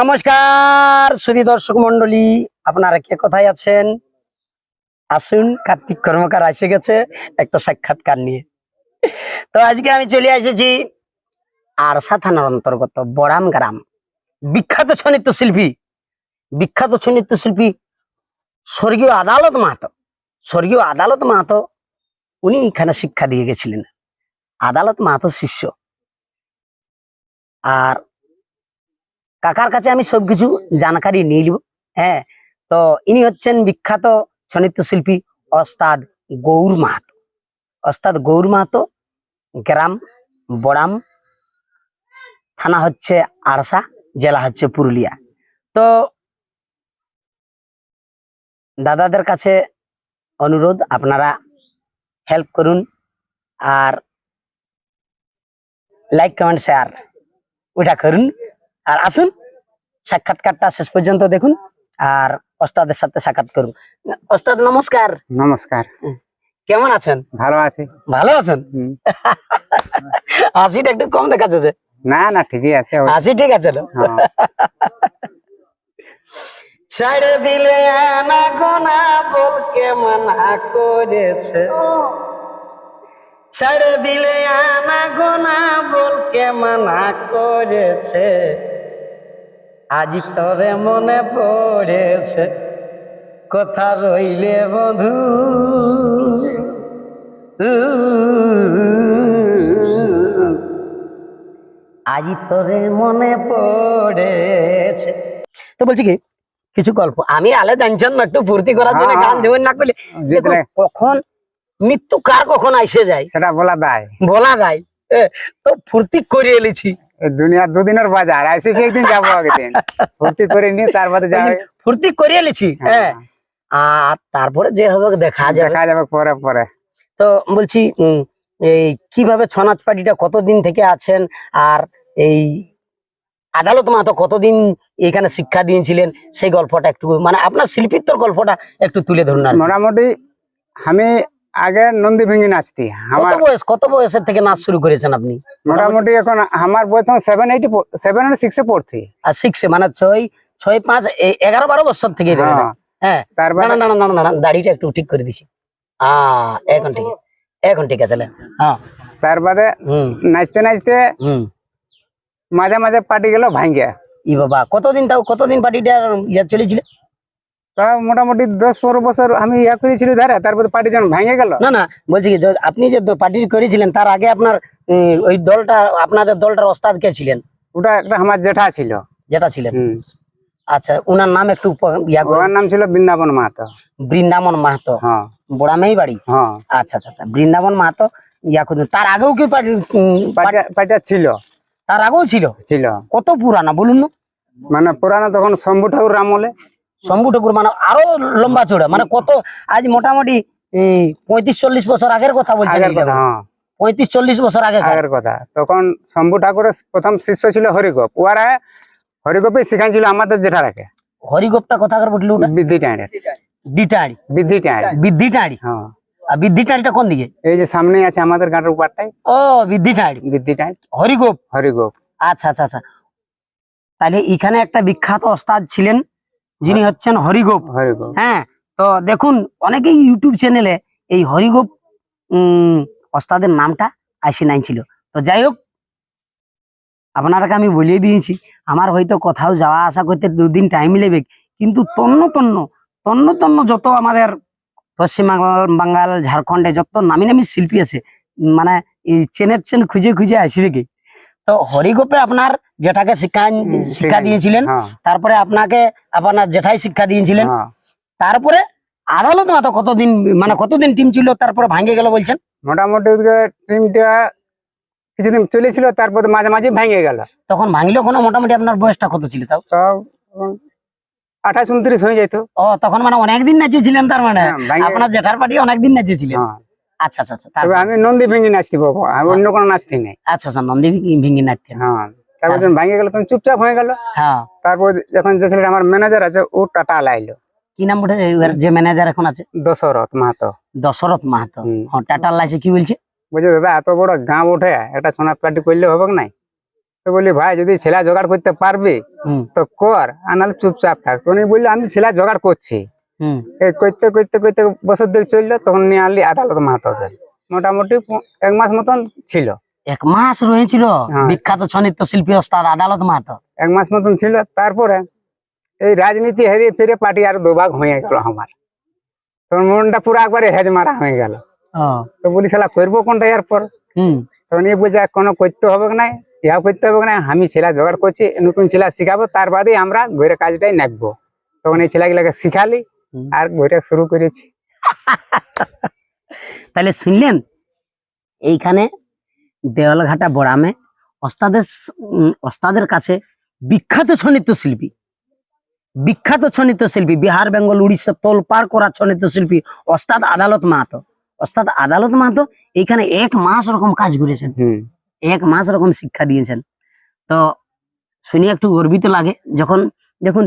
নমস্কার, সুধী দর্শক মন্ডলী আপনারা কে কোথায় আছেন? আসুন, কার্তিক কর্মকার এসে গেছে একটা সাক্ষাৎকার নিয়ে। তো আজকে আমি চলে এসেছি আরসা থানার অন্তর্গত বড়াম গ্রাম। বিখ্যাত সনিত্য শিল্পী, বিখ্যাত সনিত্য শিল্পী স্বর্গীয় আদালত মাহাতো, স্বর্গীয় আদালত মাহাতো, উনি এখানে শিক্ষা দিয়ে গেছিলেন। আদালত মাহাতো শিষ্য। আর কাকার কাছে আমি সবকিছু জানকারি নিয়ে নিব হ্যাঁ। তো ইনি হচ্ছেন বিখ্যাত সনিত্য শিল্পী ওস্তাদ গৌর মাহাতো। ওস্তাদ গৌর মাহাতো গ্রাম বড়াম, থানা হচ্ছে আরসা জেলা হচ্ছে পুরুলিয়া। তো দাদাদের কাছে অনুরোধ, আপনারা হেল্প করুন আর লাইক কমেন্ট শেয়ার ওটা করুন। আর আসুন সাক্ষাৎকারটা শেষ পর্যন্ত দেখুন আর ওস্তাদের সাথে সাক্ষাৎ করুন। ওস্তাদ নমস্কার। নমস্কার। কেমন আছেন? ভালো আছি। ভালো আছেন। হাসিটা একটু কম দেখা যাচ্ছে না না ঠিকই আছে হাসি ঠিক আছে না? হ্যাঁ। ছেড়ে দিলে আনা গোনা বলকে মানা করেছে। ছেড়ে দিলে আনা গোনা বলকে মানা করেছে। আজ তোরে মনে পড়েছে কথা রইলে বধু আজি তোরে মনে পড়েছে। তো বলছি কি কিছু গল্প। আমি আলে জানছেন না একটু ফুর্তি করার জন্য হ্যাঁ, গান। দেবেন না করলে। কখন মৃত্যু কার কখন আইসে যায়? সেটা বলা দায় বলা যায়। তো ফুর্তি করে এলেছি। দুনিয়ার দুদিনের বাজার আইসিসি একদিন যাব একদিন ফুর্তি করে নিয়ে তার বাদে যাবে ফুর্তি করে এলেছি হ্যাঁ। আর তারপরে যে হবে দেখা যাবে দেখা যাবে। পরে পরে। তো বলছি এই কীভাবে ছনাথ পার্টিটা কতদিন থেকে আছেন? আর এই আদালত মাতো কতদিন এখানে শিক্ষা দিয়েছিলেন? সেই গল্পটা একটু মানে আপনার শিল্পীত্বর গল্পটা একটু তুলে ধরুন মোটামুটি আমি আগে নন্দী ভেঙে নাচতি। কত আমার বয়স কত বয়সের থেকে নাচ শুরু করেছেন আপনি? মোটামুটি এখন আমার বয়স তখন সেভেন এইটি সেভেন সিক্সে পড়ছি আর শিখছে মানে ছয় ছয় পাঁচ এগারো বারো বছর থেকে হ্যাঁ হ্যাঁ তারপরে দাঁড়ান দাঁড়ান দাঁড়ান দাঁড়ান দাড়িটা একটু ঠিক করে দিছি। এখন ঠিক এখন ঠিক আছে। হ্যাঁ। তার বাদে হুম। নাচতে নাচতে মাঝে মাঝে পার্টি গেল ভাঙ্গে। ই বাবা কতদিন তাও কতদিন পার্টিটা ইয়ে চলেছিল? তা মোটামুটি দশ পনেরো বছর আমি ইয়া করেছিল ধারে তারপরে পার্টি যখন ভেঙে গেল। না না বলছি কি আপনি যে পার্টি করেছিলেন তার আগে আপনার ওই দলটা আপনাদের দলটার ওস্তাদ কে ছিলেন? ওটা একটা আমার জেঠা ছিল। যেটা ছিলেন? আচ্ছা ওনার নাম একটু ইয়া করে নাম ছিল বৃন্দাবন মাহাতো। বৃন্দাবন মাহাতো? হ্যাঁ। বোড়ামেই বাড়ি? হ্যাঁ। আচ্ছা আচ্ছা আচ্ছা বৃন্দাবন মাহাতো ইয়া করুন। তার আগেও কি পার্টি ছিল। তার আগেও ছিল? ছিল। কত পুরানা বলুন না। মানে পুরানো তখন শম্ভু ঠাকুর আমলে শম্ভু ঠাকুর মানে আরও লম্বা চড়া মানে কত আজ মোটামুটি পঁয়ত্রিশ চল্লিশ বছর আগের কথা। কথা হ্যাঁ। পঁয়ত্রিশ চল্লিশ বছর আগে আগের কথা। তখন শম্ভু ঠাকুরের প্রথম শিষ্য ছিল হরিগোপ। ওরা হরিগোপে শিখাইছিল আমাদের জেঠারাকে হরিগোপটা কথা করে বলল বৃদ্ধি টাঁড়ে। ডিটাড়ি বৃদ্ধি টাঁড়ে। বৃদ্ধি টাড়ি? হ্যাঁ। আর বৃদ্ধি টাড়িটা কোন দিকে? এই যে সামনে আছে আমাদের গাঁটের উপরটাই। ও বৃদ্ধি টাড়ি। বৃদ্ধি টাঁড়। হরিগোপ? হরিগোপ। আচ্ছা আচ্ছা আচ্ছা। তাহলে এখানে একটা বিখ্যাত ওস্তাদ ছিলেন যিনি হচ্ছেন হরিগোপ। হরিগোপ। হ্যাঁ তো দেখুন অনেকেই ইউটিউব চ্যানেলে এই হরিগোপ উম, ওস্তাদের নামটা আইসি নাই ছিল। তো যাই হোক আপনারাকে আমি বলিয়ে দিয়েছি আমার হয়তো কোথাও যাওয়া আসা করতে দুদিন টাইম নেবে কিন্তু তন্ন তন্ন তন্ন তন্ন যত আমাদের পশ্চিমবাংলার বাঙ্গাল ঝাড়খণ্ডে যত নামি নামি শিল্পী আছে মানে এই চেনের চেন খুঁজে খুঁজে আসবে কি? তো হরিগোপে আপনার যেটাকে শিক্ষা শিক্ষা দিয়েছিলেন হ্যাঁ। তারপরে আপনাকে আপনার জেঠাই শিক্ষা দিয়েছিলেন হ্যাঁ। তারপরে আদালত মাত্র কতদিন মানে কতদিন টিম ছিল তারপরে ভাঙে গেল বলছেন? মোটামুটি টিমটা কিছুদিন চলেছিল তারপরে মাঝে মাঝে ভেঙে গেল। তখন ভাঙলো কোনো মোটামুটি আপনার বয়সটা কত ছিল তাও? আঠাশ উনত্রিশ হয়ে যেত। ও তখন মানে অনেকদিন নাচিয়েছিলেন তার মানে হ্যাঁ, আপনার জেঠার পার্টি অনেকদিন নাচিয়েছিলেন। আচ্ছা আচ্ছা আচ্ছা তবে তারপর- আমি নন্দী ভেঙে নাচতে পাবো আমি অন্য কোনো নাচতে নেই। আচ্ছা আচ্ছা নন্দী ভেঙে নাচতেন হ্যাঁ তারপর যখন ভেঙে গেল তখন চুপচাপ হয়ে গেল। হ্যাঁ। তারপর যখন যে ছেলেটা আমার ম্যানেজার আছে ও টাটা লাইলো। কি নাম ওঠে যে ম্যানেজার এখন আছে? দশরথ মাহাতো। দশরথ মাহাতো। হুম। ও টাটার লাইসে কি বলছে? বলছে দাদা এত বড় গাঁ ওঠে একটা সোনা পার্টি করলে হবে নাই? তো বলি ভাই যদি ছেলে জোগাড় করতে পারবি হুম। তো কর আর নাহলে চুপচাপ থাক। তো বলল আমি ছেলে জোগাড় করছি। এই করতে করতে করতে বছর দিক চলল তখন নিয়ে আনলি আদালত মাহাতোকে মোটামুটি এক মাস মতন ছিল। এক মাস রয়েছিল? হ্যাঁ। বিখ্যাত ছনিত্য শিল্পী ওস্তাদ আদালত মাহাতো? এক মাস মতন ছিল তারপরে এই রাজনীতি হেরিয়ে ফিরে পার্টি আর দুভাগ হয়ে গেল আমার। তখন মনটা পুরো একবারে হেজ মারা হয়ে গেল। তো বলি শালা করব কোনটা এরপর হুম। তখন এ বুঝে কোনো করতে হবে না ইহা করতে হবে না আমি ছেলে জোগাড় করছি নতুন ছেলে শিখাবো তার বাদেই আমরা ঘরের কাজটাই নাকবো তখন এই ছেলেগুলাকে শিখালি। আর ঘরে শুরু করেছি। তাহলে শুনলেন? এইখানে দেওয়ালঘাটা বড়ামে ওস্তাদের ওস্তাদের কাছে বিখ্যাত ছনিত্য শিল্পী বিখ্যাত ছনিত্য শিল্পী বিহার বেঙ্গল উড়িষ্যা তোলপার করা ছনিত্য শিল্পী ওস্তাদ আদালত মাহাতো। ওস্তাদ আদালত মাহাতো এইখানে এক মাস রকম কাজ করেছেন। এক মাস রকম শিক্ষা দিয়েছেন। তো শুনে একটু গর্বিত লাগে যখন দেখুন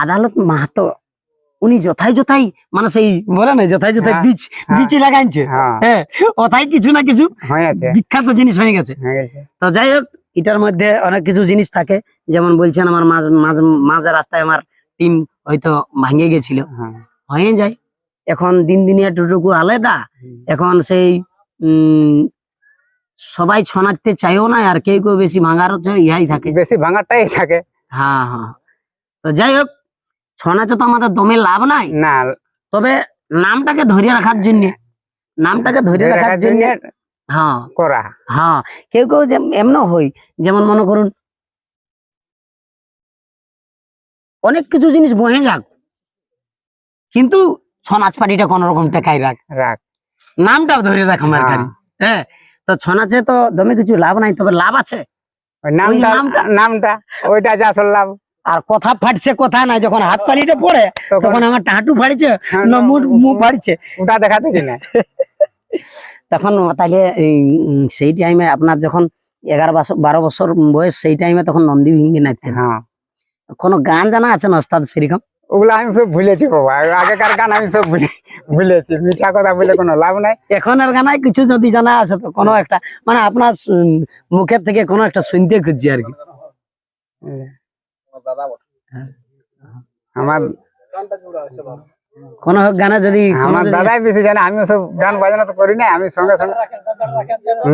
আদালত মাহাতো উনি যথাই যথাই মানে সেই বলে না যথাই যথাই হ্যাঁ, বীজ হ্যাঁ। বীজ লাগাইছে। হ্যাঁ। অথাই কিছু না কিছু বিখ্যাত জিনিস হয়ে গেছে। হয়ে তো যাই হোক এটার মধ্যে অনেক কিছু জিনিস থাকে। যেমন বলছেন আমার মাঝ রাস্তায় আমার টিম হয়তো ভাঙে গেছিল। হ্যাঁ। হয়ে যায়। এখন দিন দিনিয়া টুটুকু আলাদা। এখন সেই উম সবাই ছনাতে চাইও না আর কেউ কেউ বেশি ভাঙার ইহাই থাকে। বেশি ভাঙাটাই থাকে। হ্যাঁ হ্যাঁ। তো যাই হোক ছনাচে তো আমাদের দমে লাভ নাই? না। তবে নামটাকে ধরে রাখার জন্য নামটাকে ধরে রাখার জন্য হ্যাঁ। করা। হ্যাঁ কেউ কেউ যে এমন হই যেমন মনে করুন অনেক কিছু জিনিস বহে যাক কিন্তু ছনাচ পাটিটা কোন রকম টেকাই রাখ। রাখ। নামটা ধরে রাখ আমার গাড়ি হ্যাঁ। তো ছনাচে তো দমে কিছু লাভ নাই তবে লাভ আছে। নামটা নামটা- নামটা ওইটা যা আসল লাভ আর কথা ফাটছে কথা নাই। যখন হাত পানিটা পড়ে তখন আমার টাটু ফাড়ছে হ্যাঁ, না মুখ মুখ ফাড়ছে। ওটা দেখাতে না। তখন তাহলে সেই টাইমে আপনার যখন এগারো বছর বারো বছর বয়স সেই টাইমে তখন নন্দী ভেঙে নাচতেন। হ্যাঁ। কোনো গান জানা আছে না ওস্তাদ সেরকম? ওগুলো আমি সব ভুলেছি বাবা। আগেকার গান আমি সব ভুলে ভুলেছি। মিছা কথা বলে কোনো লাভ নাই। এখনের গানায় কিছু যদি জানা আছে তো কোনো একটা মানে আপনার মুখের থেকে কোনো একটা শুনতে খুঁজছি আর কি। আমার কোনো গানে যদি আমার দাদাই বেশি জানে আমি সব গান বাজনা তো করি না আমি সঙ্গে সঙ্গে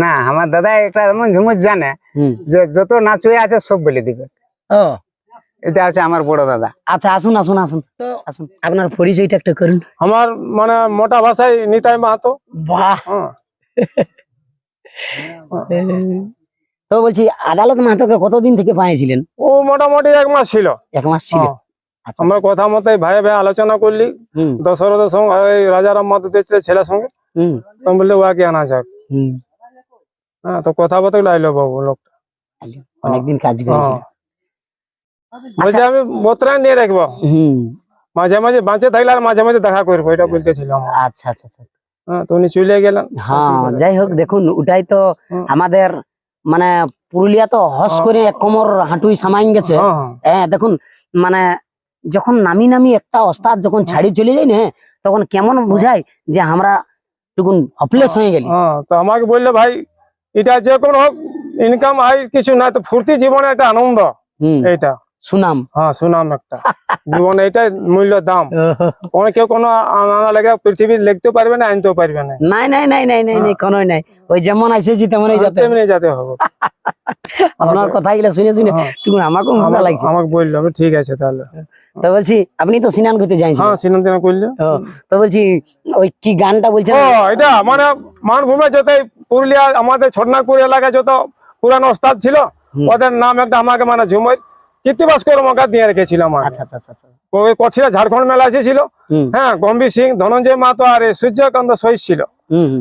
না আমার দাদা একটা এমন ঝুমুর জানে যে যত নাচ হয়ে আছে সব বলে দিবে। ও। এটা হচ্ছে আমার বড় দাদা। আচ্ছা আসুন আসুন আসুন। আসুন আপনার পরিচয়টা একটা করুন। আমার মানে মোটা ভাষায় নিতাই মাহাতো। বাহ। হ্যাঁ। তো বলছি আদালত মাহাতোকে কতদিন থেকে পাইছিলেন ও মোটামুটি এক মাস ছিল। এক মাস ছিল? হ্যাঁ। আচ্ছা। আমরা কথা মতো ভাই ভাই আলোচনা করলি। দশরথের সঙ্গে রাজারাম দেখছিল ছেলের সঙ্গে হুম। বললে ওয়াকে আনা যাক? হ্যাঁ তো কথা বলতে লাইলো বাবু লোকটা। অনেকদিন কাজ করেছিল। হ্যাঁ। বলছে আমি বোতরায় নিয়ে রাখব। মাঝে মাঝে বাঁচে থাকলে আর মাঝে মাঝে দেখা করব। এটা বলতেছিল আমার। আচ্ছা আচ্ছা আচ্ছা। হ্যাঁ তো উনি চলে গেলেন। হ্যাঁ যাই হোক দেখুন ওটাই তো আমাদের মানে পুরুলিয়া তো হস হ্যাঁ। করে এক কোমর হাঁটুই সামাইন গেছে। হ্যাঁ হ্যাঁ। হ্যাঁ দেখুন মানে যখন নামি নামি একটা ওস্তাদ যখন ছাড়ি চলে যাই না তখন কেমন বুঝায় যে আমরা টুকুন হপলেস হয়ে গেলি। হ্যাঁ তো আমাকে বললে ভাই এটা যে কোনো হোক ইনকাম হয় কিছু না তো ফুর্তি জীবনে একটা আনন্দ হুম। এইটা। সুনাম। হ্যাঁ সুনাম একটা। জীবনে এটাই মূল্য দাম। কোনো কেউ কোনো আনা লাগে পৃথিবীর লিখতেও পারবে না আনতেও পারবে না। নাই নাই নাই নাই নাই নাই কোনোই নাই। ওই যেমন আসেছি তেমনই যেতে। হবে। তেমনি যেতে হবে। আপনার কথাগুলো শুনে শুনে হ্যাঁ, টুকুন আমাকেও মজা লাগছে। আমাকে বলল আমি ঠিক আছে তাহলে। তো বলছি আপনি তো সিনান করতে যাইছেন। হ্যাঁ সিনেমা টিনেমা করলে। তো বলছি ওই কি গানটা বলছেন? ও এটা মানে মানভূমে যত পুরুলিয়া আমাদের ছোটনাগপুর এলাকায় যত পুরানো ওস্তাদ ছিল ওদের নাম একটা আমাকে মানে ঝুমর কীর্তিবাস মকা দিয়ে রেখেছিলাম আচ্ছা আচ্ছা আচ্ছা, আচ্ছা। ওই করছিল ঝাড়খণ্ড মেলা এসেছিল। হ্যাঁ গম্ভীর সিং ধনঞ্জয় মাতো আর সূর্যকান্ত সহিত ছিল।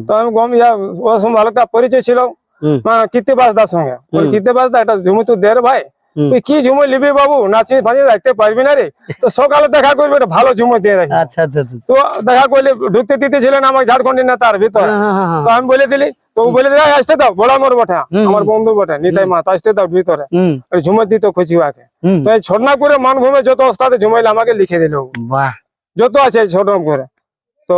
তো আমি গম ইয়া ওর সঙ্গে ভালো একটা পরিচয় ছিল। কীর্তিবাস দার সঙ্গে। কীর্তিবাস দা একটা ঝুমুর তুই ভাই। তুই কি ঝুমুর নিবি বাবু? নাচি ফাঁচি রাখতে পারবি না রে। তো সকালে দেখা করবি একটা ভালো ঝুমুর দিয়ে রাখি আচ্ছা আচ্ছা আচ্ছা তো দেখা করলে ঢুকতে দিতেছিলেন আমার ঝাড়খণ্ডের নেতার ভিতরে। হ্যাঁ, হ্যাঁ, হ্যাঁ, তো আমি বলে দিলি তো বলে দিলে "এই, আসতে দাও বড় বটে আমার বন্ধু বটে নিতাই মা আসতে দাও ভিতরে। দিত খুঁজি তো এই মানভূমে যত ঝুমাইলে আমাকে লিখে দিল। যত আছে ছোটনাগপুরে তো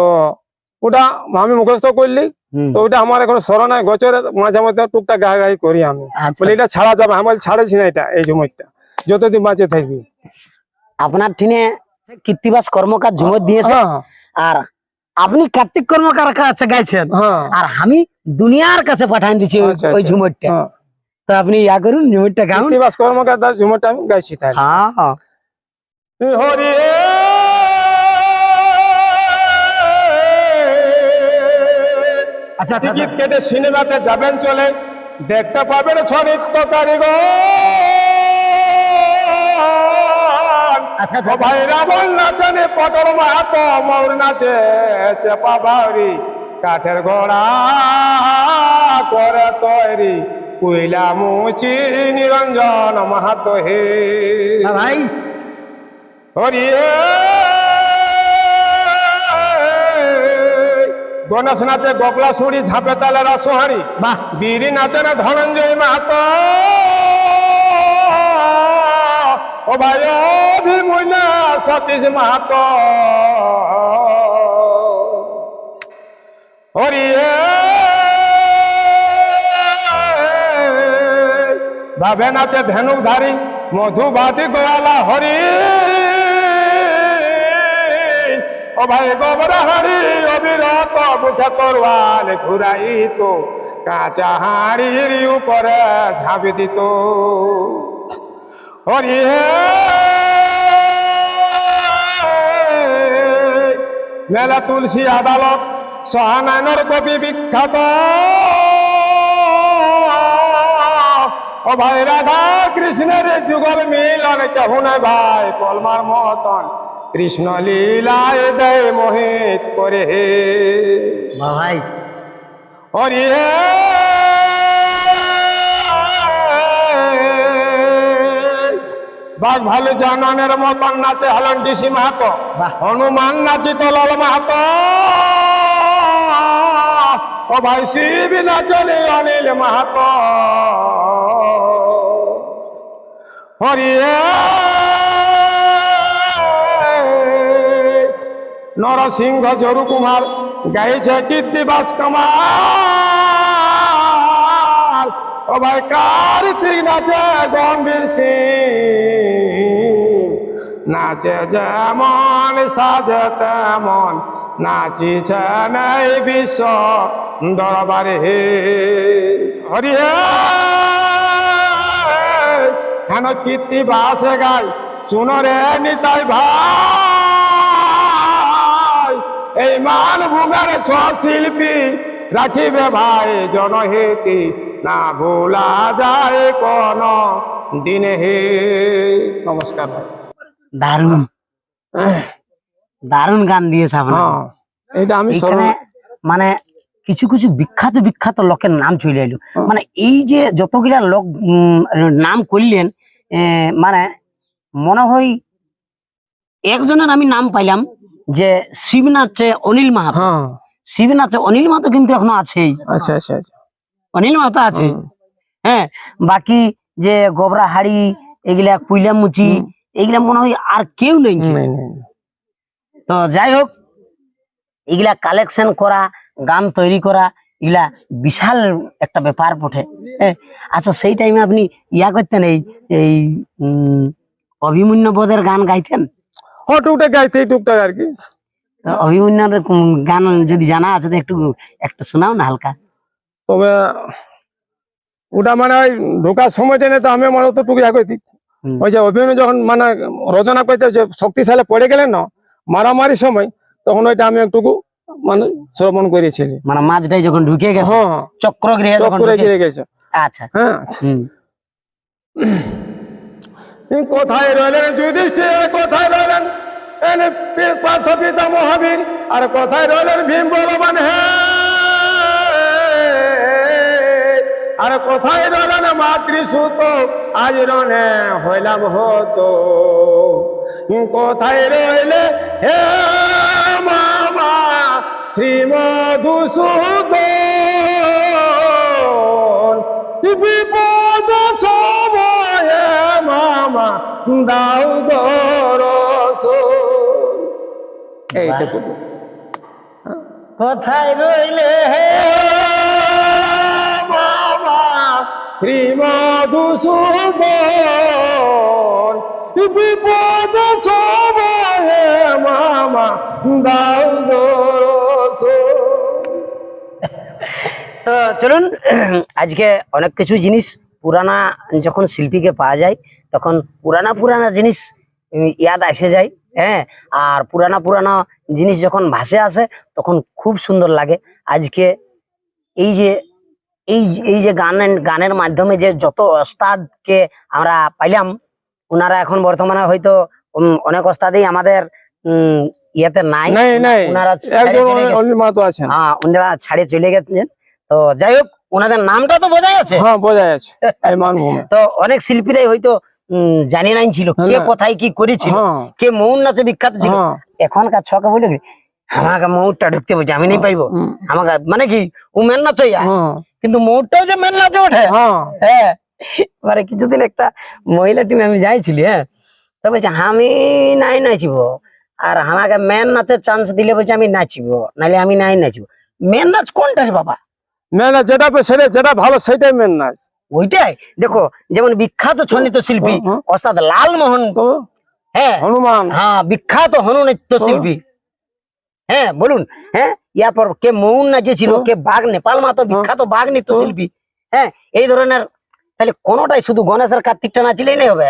ওটা আমি মুখস্থ করলি তো ওইটা আমার এখন স্মরণে গোচরে মাঝে মধ্যে টুকটাক গাহাগাহি করি আমি। আচ্ছা। বলে এটা ছাড়া যাবে আমি বলি, ছাড়েছি না এটা এই জমিটা যতদিন বাঁচে থাকবি। আপনার ঠিনে কীর্তিবাস কর্মকার ঝুমর দিয়েছে হ্যাঁ আর আপনি কার্তিক কর্মকার কাছে গাইছেন হ্যাঁ। আর আমি দুনিয়ার কাছে পাঠান দিচ্ছি ওই- আচ্ছা, আচ্ছা। ঝুমরটা হ্যাঁ। তো আপনি ইয়া করুন ঝুমরটা গাউন। কৃত্তিবাস কর্মকার তার ঝুমরটা আমি গাইছি তাই হ্যাঁ। হরি আচ্ছা আচ্ছা, টিকিট কেটে সিনেমাতে যাবেন চলে দেখতে পাবেন ছবিত্র কারিগর। আচ্ছা ও আচ্ছা। ভাই রাবণ নাচনে পটল মাহাতো মৌর নাচে চেপা ভাউরি কাঠের ঘোড়া করে তৈরি কুইলা মুচি নিরঞ্জন মাহাতো হে হ্যাঁ, ভাই। হরি গণেশ নাচে গোপলা সুড়ি ঝাঁপে তালে রসহারি বাহ। বীরি নাচে না ধনঞ্জয় মাহাতো। ও ভাই অভিমুনা সতীশ মাহাতো। হরি ভাবে নাচে ধেনুক ধারি মধুবাদী গোয়ালা হরি। ও ভাই গোবরা অবিরত বুকে তরওয়াল ঘুরাই তো কাঁচা হাড়ির উপরে ঝাঁপি দিত। হরি মেলা তুলসী আদালত, সহানায়নের কবি বিখ্যাত। ও ভাই রাধা কৃষ্ণের যুগল মিলন কেহ নাই ভাই কলমার মতন। কৃষ্ণ লীলায় দেয় মোহিত করে হে। ভাই হরি হে। বাঘ ভালো জানানের মতন নাচে হলেন ডিসি মাহাতো। হনুমান নাচিত লাল মাহাতো। ও ভাই শিব নাচলে অনিল মাহাতো। হরি নরসিংহ জরু কুমার গাইছে কীর্তিবাস কামাল। ও ভাই কার্তিক নাচে গম্ভীর সিং? নাচে যেমন, সাজে তেমন, নাচিছে নাই বিশ্ব দরবারে। হে! হরি হেন কীর্তিবাসে গাই শুনো রে নিতাই ভাই। এই মান ভূমের ছ শিল্পী রাখিবে ভাই জনহিতি। না ভোলা যায় কোন দিনে হে। নমস্কার ভাই। দারুণ। দারুণ গান দিয়েছে আপনার। হ্যাঁ এটা আমি মানে কিছু কিছু বিখ্যাত বিখ্যাত লোকের নাম চলে এলো। মানে এই যে যতগুলা লোক উম, নাম করলেন এ, মানে মনে হয় একজনের আমি নাম পাইলাম। যে শিবনাথে অনিল মাহাতো। হ্যাঁ। শিবনাথে অনিল মাহাতো কিন্তু এখনও আছেই। আচ্ছা আচ্ছা আচ্ছা। অনিল মাহাতো আছে। হ্যাঁ বাকি যে গোবরা হাড়ি এগুলা কুইলামুচি হুম। এগুলা মনে হয় আর কেউ নেই। তো যাই হোক এগুলা কালেকশন করা গান তৈরি করা এগুলা বিশাল একটা ব্যাপার বটে। হ্যাঁ, আচ্ছা সেই টাইমে আপনি ইয়া করতেন এই এই উম, অভিমন্যু বোধের গান গাইতেন? ও টুকটাক গাইতে টুকটাক আর কি। অভিমন্যুর গান যদি জানা আছে একটু একটা শোনাও না হালকা। তবে ওটা মানে ওই ঢোকার সময়টা নেই তো আমি মানে অতটুকু ইয়া করতি ওই যে অভিনয় যখন মানে রচনা করতে যে শক্তিশালী পড়ে গেলেন না মারামারি সময় তখন ওইটা আমি একটুকু মানে শ্রবণ করেছিলি মানে মাঝটাই যখন ঢুকে গেছে হ্যাঁ। হ্যাঁ চক্র গৃহে ঢুকে- গিয়ে গেছে। আচ্ছা। হ্যাঁ। কোথায় রইলেন যুধিষ্ঠির? কোথায় রইলেন? পার্থ পিতা মহাবীর? আর কোথায় রইলেন ভীম বলবান আর কোথায় রইলেন মাতৃসুত? আজ রনে হইলাম হতো। কোথায় রইলে? হে মামা শ্রী মধুসূদন বিপদ দাও দরস এইটুকু কোথায় রইলে হে বাবা? শ্রী মধুসূদন বিপদ সবাই মামা দাও তো চলুন আজকে অনেক কিছু জিনিস পুরানা যখন শিল্পীকে পাওয়া যায় তখন পুরানা পুরানা জিনিস ইয়াদ এসে যায় হ্যাঁ? আর পুরানা পুরানা জিনিস যখন ভাসে আসে তখন খুব সুন্দর লাগে। আজকে এই যে এই এই যে গানের গানের মাধ্যমে যে যত ওস্তাদকে আমরা পাইলাম ওনারা এখন বর্তমানে হয়তো অনেক ওস্তাদই আমাদের উম, ইয়েতে নাই। ওনারা ছেড়ে হ্যাঁ ওনারা ছাড়ে চলে গেছেন। তো যাই হোক ওনাদের নামটা তো বোঝা যাচ্ছে হ্যাঁ বোঝা যাচ্ছে তো অনেক শিল্পীরাই হয়তো জানি নাই ছিল। কে না। কোথায় কি করেছিল হ্যাঁ। কে মৌন নাচে বিখ্যাত ছিল। হ্যাঁ। এখনকার ছকে বলে আমাকে মৌরটা ঢুকতে বলছে আমি নেই পাইবো। আমাকে মানে কি ও মেন নাচ হ্যাঁ। কিন্তু মৌরটাও যে মেন নাচে ওঠে। হ্যাঁ। হ্যাঁ। মানে কিছুদিন একটা মহিলা টিমে আমি যাইছিলি হ্যাঁ। তো বলছে আমি নাই নাচিব। আর আমাকে মেন নাচের চান্স দিলে বলছে আমি নাচিব। নাহলে আমি নাই নাচিব। মেন নাচ কোনটা রে বাবা? না না যেটা সেটা যেটা ভালো সেটাই মেন নাচ। ওইটাই। দেখো যেমন বিখ্যাত ছন্দিত শিল্পী। অর্থাৎ লালমোহন। হ্যাঁ। হনুমান। হ্যাঁ বিখ্যাত হনুনৃত্য শিল্পী। হ্যাঁ বলুন হ্যাঁ ইয়ারপর কে মৌন নাচেছিল। কে বাঘ নেপাল মাতো বিখ্যাত বাঘ নৃত্য শিল্পী। হ্যাঁ এই ধরনের তাহলে কোনোটাই শুধু গণেশের কার্তিকটা নাচলেই নেই হবে?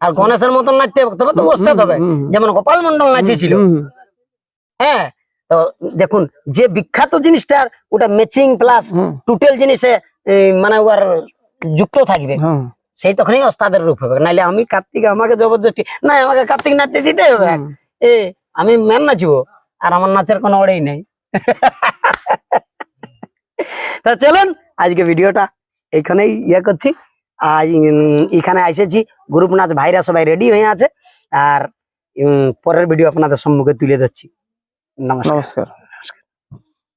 আর গণেশের মতন নাচতে হবে তবে তো ওস্তাদ হবে। যেমন গোপাল মন্ডল নাচেছিল হ্যাঁ তো দেখুন যে বিখ্যাত জিনিসটার ওটা ম্যাচিং প্লাস টোটাল জিনিসে মানে ওর যুক্ত থাকবে। সেই তখনই ওস্তাদের রূপ হবে। নাহলে আমি কার্তিক আমাকে জবরদস্তি না আমাকে কার্তিক নাচতে দিতে হবে। এ আমি মেন নাচবো আর আমার নাচের কোনো অড়েই নেই। তা চলুন আজকে ভিডিওটা এখানেই ইয়ে করছি। আজ উম, এখানে এসেছি। গ্রুপ নাচ ভাইরা সবাই রেডি হয়ে আছে। আর পরের ভিডিও আপনাদের সম্মুখে তুলে ধরছি। নমস্কার। নমস্কার।